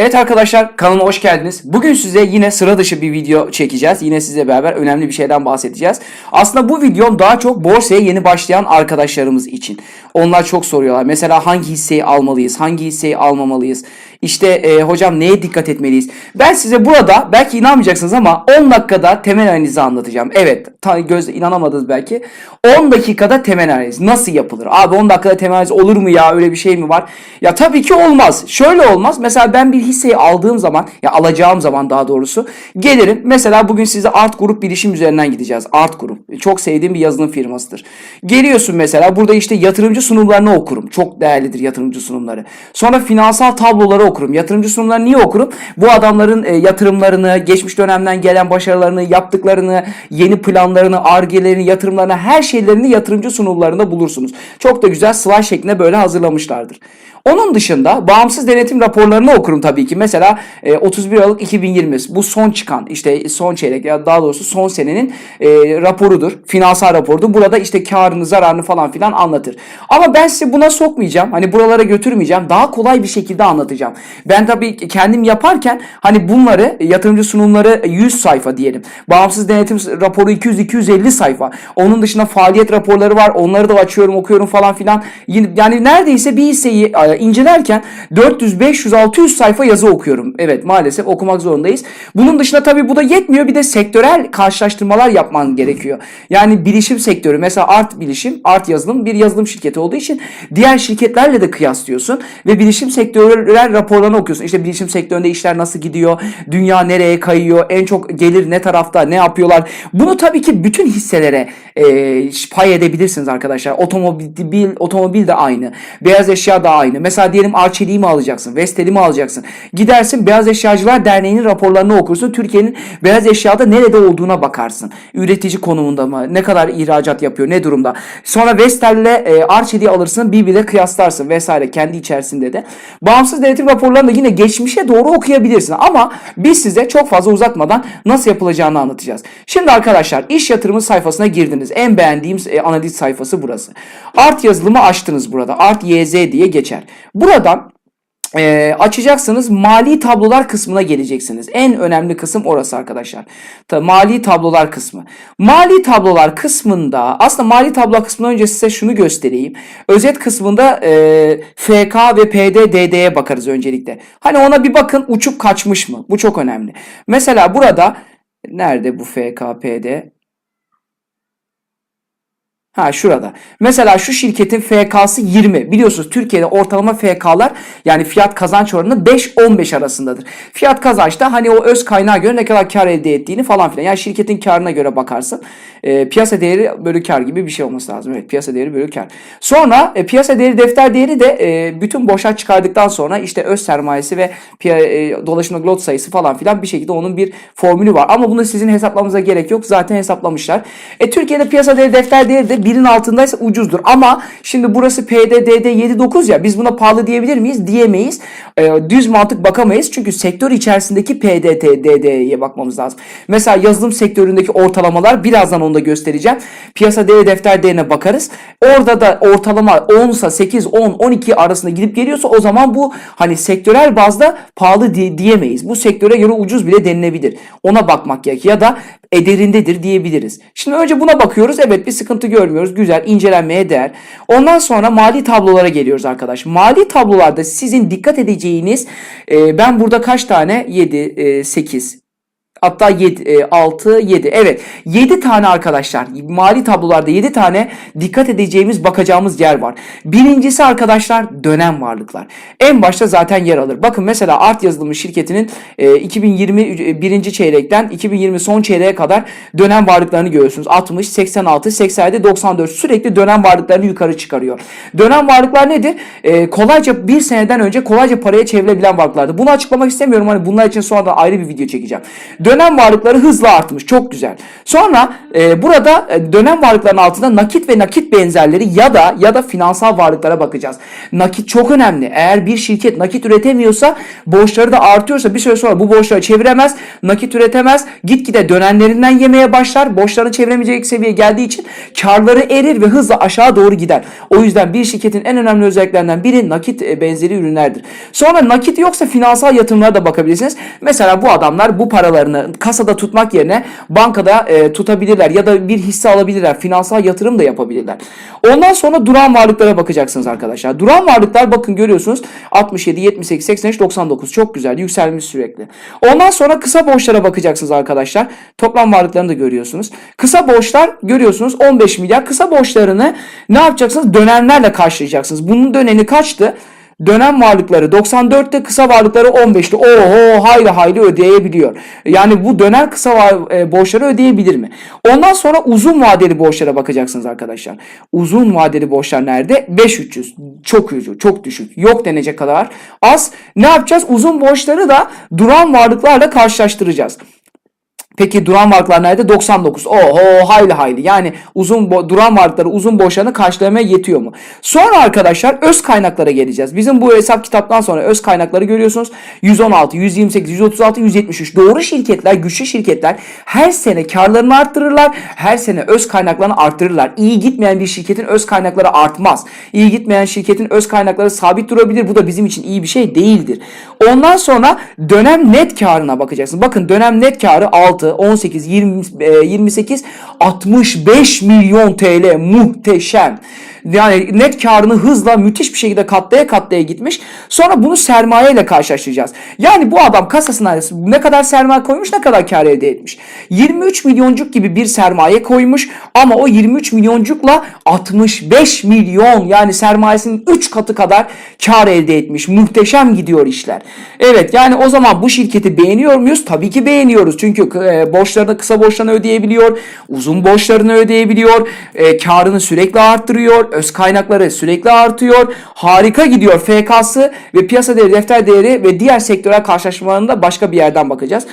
Evet arkadaşlar kanalıma hoş geldiniz. Bugün size yine sıra dışı bir video çekeceğiz. Yine sizle beraber önemli bir şeyden bahsedeceğiz. Aslında bu videom daha çok borsaya yeni başlayan arkadaşlarımız için. Onlar çok soruyorlar. Mesela hangi hisseyi almalıyız? Hangi hisseyi almamalıyız? İşte e, hocam neye dikkat etmeliyiz? Ben size burada belki inanmayacaksınız ama 10 dakikada temel analizi anlatacağım. Evet gözle inanamadınız belki. 10 dakikada temel analiz nasıl yapılır? Abi 10 dakikada temel analiz olur mu ya öyle bir şey mi var? Ya tabii ki olmaz. Şöyle olmaz. Mesela ben bir hisseyi aldığım zaman ya alacağım zaman daha doğrusu gelirim. Mesela bugün size Art Grup bilişim üzerinden gideceğiz. Art Grup. Çok sevdiğim bir yazılım firmasıdır. Geliyorsun mesela burada işte yatırımcı sunumlarını okurum. Çok değerlidir yatırımcı sunumları. Sonra finansal tabloları okurum. Yatırımcı sunumlarını niye okurum? Bu adamların e, yatırımlarını, geçmiş dönemden gelen başarılarını, yaptıklarını, yeni planlarını, argelerini, yatırımlarını, her şeylerini yatırımcı sunumlarında bulursunuz. Çok da güzel slide şeklinde böyle hazırlamışlardır. Onun dışında bağımsız denetim raporlarını okurum tabii ki. Mesela e, 31 Aralık 2020 bu son çıkan işte son çeyrek ya daha doğrusu son senenin e, raporudur. Finansal raporudur. Burada işte karını, zararını falan filan anlatır. Ama ben sizi buna sokmayacağım. Hani buralara götürmeyeceğim. Daha kolay bir şekilde anlatacağım. Ben tabii kendim yaparken hani bunları yatırımcı sunumları 100 sayfa diyelim. Bağımsız denetim raporu 200-250 sayfa. Onun dışında faaliyet raporları var. Onları da açıyorum, okuyorum falan filan. Yani neredeyse bir hisseyi e, incelerken 400, 500, 600 sayfa yazı okuyorum. Evet maalesef okumak zorundayız. Bunun dışında tabii bu da yetmiyor. Bir de sektörel karşılaştırmalar yapman gerekiyor. Yani bilişim sektörü mesela Art Bilişim, Art Yazılım bir yazılım şirketi olduğu için diğer şirketlerle de kıyaslıyorsun ve bilişim sektörel raporlarını okuyorsun. İşte bilişim sektöründe işler nasıl gidiyor? Dünya nereye kayıyor? En çok gelir ne tarafta? Ne yapıyorlar? Bunu tabii ki bütün hisselere e, pay edebilirsiniz arkadaşlar. Otomobil, otomobil de aynı. Beyaz eşya da aynı. Mesela diyelim Arçelik'i mi alacaksın? Vestel'i mi alacaksın? Gidersin Beyaz Eşyacılar Derneği'nin raporlarını okursun. Türkiye'nin beyaz eşyada nerede olduğuna bakarsın. Üretici konumunda mı? Ne kadar ihracat yapıyor? Ne durumda? Sonra Vestel'le e, Arçelik'i alırsın. Birbirine kıyaslarsın vesaire kendi içerisinde de. Bağımsız denetim raporlarını da yine geçmişe doğru okuyabilirsin. Ama biz size çok fazla uzatmadan nasıl yapılacağını anlatacağız. Şimdi arkadaşlar iş yatırımı sayfasına girdiniz. En beğendiğim e, analiz sayfası burası. Art yazılımı açtınız burada. Art YZ diye geçer. Buradan e, açacaksınız mali tablolar kısmına geleceksiniz. En önemli kısım orası arkadaşlar. Ta, mali tablolar kısmı. Mali tablolar kısmında aslında mali tablo kısmından önce size şunu göstereyim. Özet kısmında e, FK ve PD DD'ye bakarız öncelikle. Hani ona bir bakın uçup kaçmış mı? Bu çok önemli. Mesela burada nerede bu FK PD? Ha şurada. Mesela şu şirketin FK'sı 20. Biliyorsunuz Türkiye'de ortalama FK'lar yani fiyat kazanç oranı 5-15 arasındadır. Fiyat kazançta hani o öz kaynağa göre ne kadar kar elde ettiğini falan filan. Yani şirketin karına göre bakarsın. E, piyasa değeri bölü kar gibi bir şey olması lazım. Evet piyasa değeri bölü kar. Sonra e, piyasa değeri defter değeri de e, bütün boşa çıkardıktan sonra işte öz sermayesi ve e, dolaşımdaki lot sayısı falan filan bir şekilde onun bir formülü var. Ama bunu sizin hesaplamanıza gerek yok. Zaten hesaplamışlar. E, Türkiye'de piyasa değeri defter değeri de birin altındaysa ucuzdur. Ama şimdi burası PDDD 7.9 ya biz buna pahalı diyebilir miyiz? Diyemeyiz. E, düz mantık bakamayız. Çünkü sektör içerisindeki PDTDD'ye bakmamız lazım. Mesela yazılım sektöründeki ortalamalar birazdan onu da göstereceğim. Piyasa değeri defter değerine bakarız. Orada da ortalama 10 ise 8, 10, 12 arasında gidip geliyorsa o zaman bu hani sektörel bazda pahalı diye, diyemeyiz. Bu sektöre göre ucuz bile denilebilir. Ona bakmak gerekiyor. Ya da ederindedir diyebiliriz. Şimdi önce buna bakıyoruz. Evet bir sıkıntı görmüyoruz. Güzel incelenmeye değer. Ondan sonra mali tablolara geliyoruz arkadaş. Mali tablolarda sizin dikkat edeceğiniz e, ben burada kaç tane? 7, e, 8, Hatta 7, 6, 7. Evet 7 tane arkadaşlar mali tablolarda 7 tane dikkat edeceğimiz bakacağımız yer var. Birincisi arkadaşlar dönem varlıklar. En başta zaten yer alır. Bakın mesela Art Yazılımı şirketinin 2020 birinci çeyrekten 2020 son çeyreğe kadar dönem varlıklarını görüyorsunuz. 60, 86, 87, 94 sürekli dönem varlıklarını yukarı çıkarıyor. Dönem varlıklar nedir? E, kolayca bir seneden önce kolayca paraya çevrilebilen varlıklardı. Bunu açıklamak istemiyorum. Hani bunlar için sonra da ayrı bir video çekeceğim. Dönem varlıkları hızla artmış. Çok güzel. Sonra e, burada e, dönem varlıkların altında nakit ve nakit benzerleri ya da ya da finansal varlıklara bakacağız. Nakit çok önemli. Eğer bir şirket nakit üretemiyorsa, borçları da artıyorsa bir süre sonra bu borçları çeviremez, nakit üretemez, gitgide dönenlerinden yemeye başlar. Borçlarını çeviremeyecek seviyeye geldiği için karları erir ve hızla aşağı doğru gider. O yüzden bir şirketin en önemli özelliklerinden biri nakit e, benzeri ürünlerdir. Sonra nakit yoksa finansal yatırımlara da bakabilirsiniz. Mesela bu adamlar bu paralarını kasada tutmak yerine bankada e, tutabilirler ya da bir hisse alabilirler. Finansal yatırım da yapabilirler. Ondan sonra duran varlıklara bakacaksınız arkadaşlar. Duran varlıklar bakın görüyorsunuz 67, 78, 83, 99 çok güzel yükselmiş sürekli. Ondan sonra kısa borçlara bakacaksınız arkadaşlar. Toplam varlıklarını da görüyorsunuz. Kısa borçlar görüyorsunuz 15 milyar. Kısa borçlarını ne yapacaksınız? Dönemlerle karşılayacaksınız. Bunun dönemi kaçtı? Dönem varlıkları 94'te kısa varlıkları 15'te. Oho hayli hayli ödeyebiliyor. Yani bu dönem kısa e, borçları ödeyebilir mi? Ondan sonra uzun vadeli borçlara bakacaksınız arkadaşlar. Uzun vadeli borçlar nerede? 5300. Çok ucu, çok düşük. Yok denecek kadar az. Ne yapacağız? Uzun borçları da duran varlıklarla karşılaştıracağız. Peki duran varlıklar nerede? 99. Oho hayli hayli. Yani uzun duran varlıkları uzun borçlarını karşılamaya yetiyor mu? Sonra arkadaşlar öz kaynaklara geleceğiz. Bizim bu hesap kitaptan sonra öz kaynakları görüyorsunuz. 116, 128, 136, 173. Doğru şirketler, güçlü şirketler her sene karlarını arttırırlar. Her sene öz kaynaklarını arttırırlar. İyi gitmeyen bir şirketin öz kaynakları artmaz. İyi gitmeyen şirketin öz kaynakları sabit durabilir. Bu da bizim için iyi bir şey değildir. Ondan sonra dönem net karına bakacaksınız. Bakın dönem net karı 6, 18, 20, e, 28, 65 milyon TL muhteşem. Yani net karını hızla müthiş bir şekilde katlaya katlaya gitmiş. Sonra bunu sermaye ile karşılaştıracağız. Yani bu adam kasasına ne kadar sermaye koymuş ne kadar kar elde etmiş. 23 milyoncuk gibi bir sermaye koymuş ama o 23 milyoncukla 65 milyon yani sermayesinin 3 katı kadar kar elde etmiş. Muhteşem gidiyor işler. Evet yani o zaman bu şirketi beğeniyor muyuz? Tabii ki beğeniyoruz. Çünkü e, borçlarını kısa borçlarını ödeyebiliyor. Uzun borçlarını ödeyebiliyor. E, karını sürekli arttırıyor. Öz kaynakları sürekli artıyor. Harika gidiyor. FK'sı ve piyasa değeri, defter değeri ve diğer sektörel karşılaşmalarında başka bir yerden bakacağız.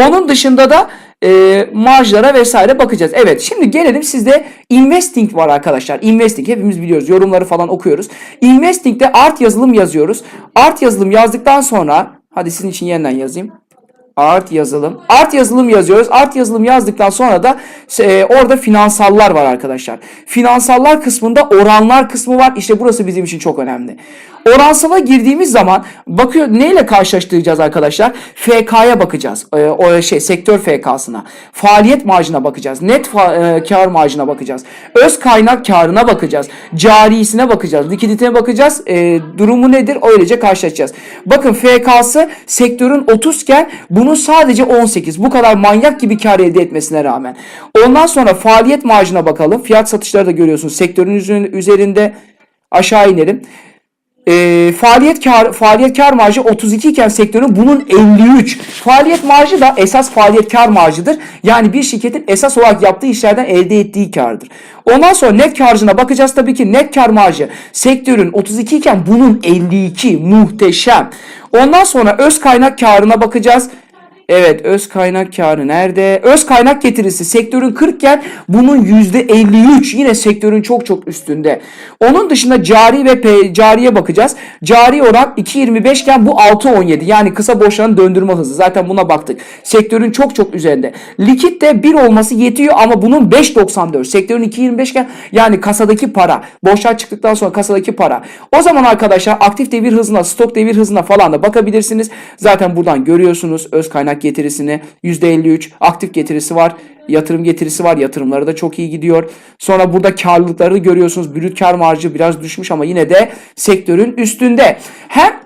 Onun dışında da e, marjlara vesaire bakacağız. Evet şimdi gelelim sizde investing var arkadaşlar. Investing hepimiz biliyoruz. Yorumları falan okuyoruz. Investing'de art yazılım yazıyoruz. Art yazılım yazdıktan sonra hadi sizin için yeniden yazayım. Art yazılım. Art yazılım yazıyoruz. Art yazılım yazdıktan sonra da e, orada finansallar var arkadaşlar. Finansallar kısmında oranlar kısmı var. İşte burası bizim için çok önemli. Oransala girdiğimiz zaman bakıyor neyle karşılaştıracağız arkadaşlar? FK'ya bakacağız. E, o şey sektör FK'sına. Faaliyet marjına bakacağız. Net fa- e, kar marjına bakacağız. Öz kaynak karına bakacağız. Carisine bakacağız. Likiditeye bakacağız. E, durumu nedir? Öylece karşılaşacağız. Bakın FK'sı sektörün 30 iken bunun sadece 18. Bu kadar manyak gibi kar elde etmesine rağmen. Ondan sonra faaliyet marjına bakalım. Fiyat satışları da görüyorsunuz. Sektörün üzerinde aşağı inelim. E, faaliyet kar faaliyet kar marjı 32 iken sektörün bunun 53. Faaliyet marjı da esas faaliyet kar marjıdır. Yani bir şirketin esas olarak yaptığı işlerden elde ettiği kardır. Ondan sonra net karcına bakacağız tabii ki net kar marjı sektörün 32 iken bunun 52 muhteşem. Ondan sonra öz kaynak karına bakacağız. Evet öz kaynak karı nerede? Öz kaynak getirisi sektörün 40 iken bunun %53 yine sektörün çok çok üstünde. Onun dışında cari ve P, cariye bakacağız. Cari oran 2.25 iken bu 6.17 yani kısa borçların döndürme hızı. Zaten buna baktık. Sektörün çok çok üzerinde. Likit de 1 olması yetiyor ama bunun 5.94. Sektörün 2.25 iken yani kasadaki para. Borçlar çıktıktan sonra kasadaki para. O zaman arkadaşlar aktif devir hızına, stok devir hızına falan da bakabilirsiniz. Zaten buradan görüyorsunuz öz kaynak getirisini %53 aktif getirisi var. Yatırım getirisi var. Yatırımları da çok iyi gidiyor. Sonra burada karlılıkları görüyorsunuz. Brüt kar marjı biraz düşmüş ama yine de sektörün üstünde. Hem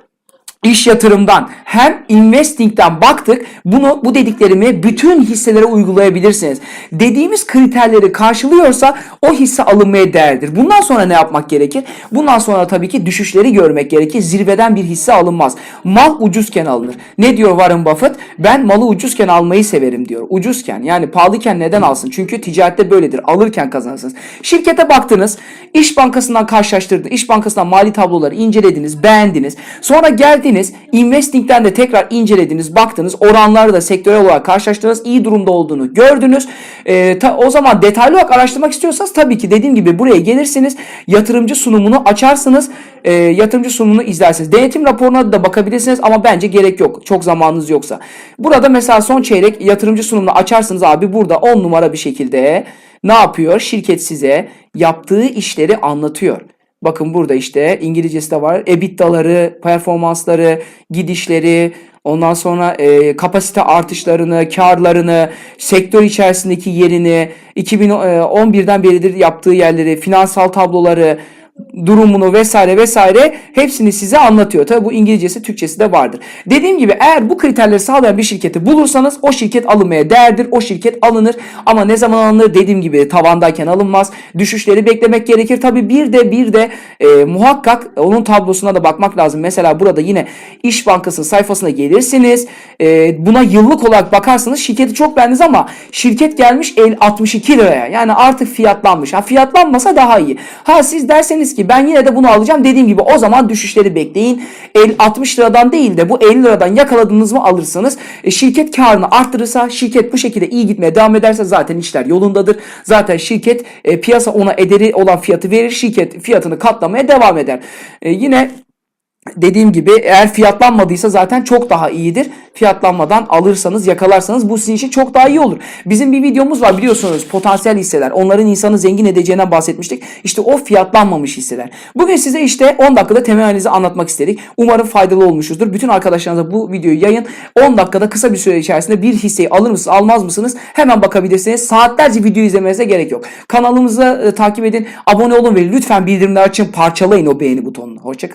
iş yatırımdan hem investing'den baktık. Bunu bu dediklerimi bütün hisselere uygulayabilirsiniz. Dediğimiz kriterleri karşılıyorsa o hisse alınmaya değerdir. Bundan sonra ne yapmak gerekir? Bundan sonra tabii ki düşüşleri görmek gerekir. Zirveden bir hisse alınmaz. Mal ucuzken alınır. Ne diyor Warren Buffett? Ben malı ucuzken almayı severim diyor. Ucuzken yani pahalıken neden alsın? Çünkü ticarette böyledir. Alırken kazanırsınız. Şirkete baktınız. İş Bankası'ndan karşılaştırdınız. İş Bankası'ndan mali tabloları incelediniz. Beğendiniz. Sonra geldiniz geldiniz. Investing'den de tekrar incelediniz, baktınız. Oranları da sektörel olarak karşılaştırdınız. iyi durumda olduğunu gördünüz. Ee, ta- o zaman detaylı olarak araştırmak istiyorsanız tabii ki dediğim gibi buraya gelirsiniz. Yatırımcı sunumunu açarsınız. Ee, yatırımcı sunumunu izlersiniz. Denetim raporuna da bakabilirsiniz ama bence gerek yok. Çok zamanınız yoksa. Burada mesela son çeyrek yatırımcı sunumunu açarsınız abi. Burada 10 numara bir şekilde ne yapıyor? Şirket size yaptığı işleri anlatıyor. Bakın burada işte İngilizcesi de var. EBITDA'ları, performansları, gidişleri, ondan sonra e, kapasite artışlarını, karlarını, sektör içerisindeki yerini, 2011'den beridir yaptığı yerleri, finansal tabloları, durumunu vesaire vesaire hepsini size anlatıyor. Tabi bu İngilizcesi, Türkçesi de vardır. Dediğim gibi eğer bu kriterleri sağlayan bir şirketi bulursanız o şirket alınmaya değerdir. O şirket alınır ama ne zaman alınır dediğim gibi tavandayken alınmaz. Düşüşleri beklemek gerekir. Tabi bir de bir de e, muhakkak onun tablosuna da bakmak lazım. Mesela burada yine İş Bankası sayfasına gelirsiniz. E, buna yıllık olarak bakarsanız şirketi çok beğendiniz ama şirket gelmiş el 62 liraya. Yani artık fiyatlanmış. Ha fiyatlanmasa daha iyi. Ha siz derseniz ki ben yine de bunu alacağım dediğim gibi o zaman düşüşleri bekleyin. El 60 liradan değil de bu 50 liradan yakaladınız mı alırsınız. E, şirket karını arttırırsa şirket bu şekilde iyi gitmeye devam ederse zaten işler yolundadır. Zaten şirket e, piyasa ona ederi olan fiyatı verir. Şirket fiyatını katlamaya devam eder. E, yine Dediğim gibi eğer fiyatlanmadıysa zaten çok daha iyidir. Fiyatlanmadan alırsanız yakalarsanız bu sizin için çok daha iyi olur. Bizim bir videomuz var biliyorsunuz potansiyel hisseler. Onların insanı zengin edeceğinden bahsetmiştik. İşte o fiyatlanmamış hisseler. Bugün size işte 10 dakikada temel analizi anlatmak istedik. Umarım faydalı olmuşuzdur. Bütün arkadaşlarınıza bu videoyu yayın. 10 dakikada kısa bir süre içerisinde bir hisseyi alır mısınız almaz mısınız? Hemen bakabilirsiniz. Saatlerce video izlemenize gerek yok. Kanalımızı e, takip edin. Abone olun ve lütfen bildirimleri açın. Parçalayın o beğeni butonunu. Hoşçakalın.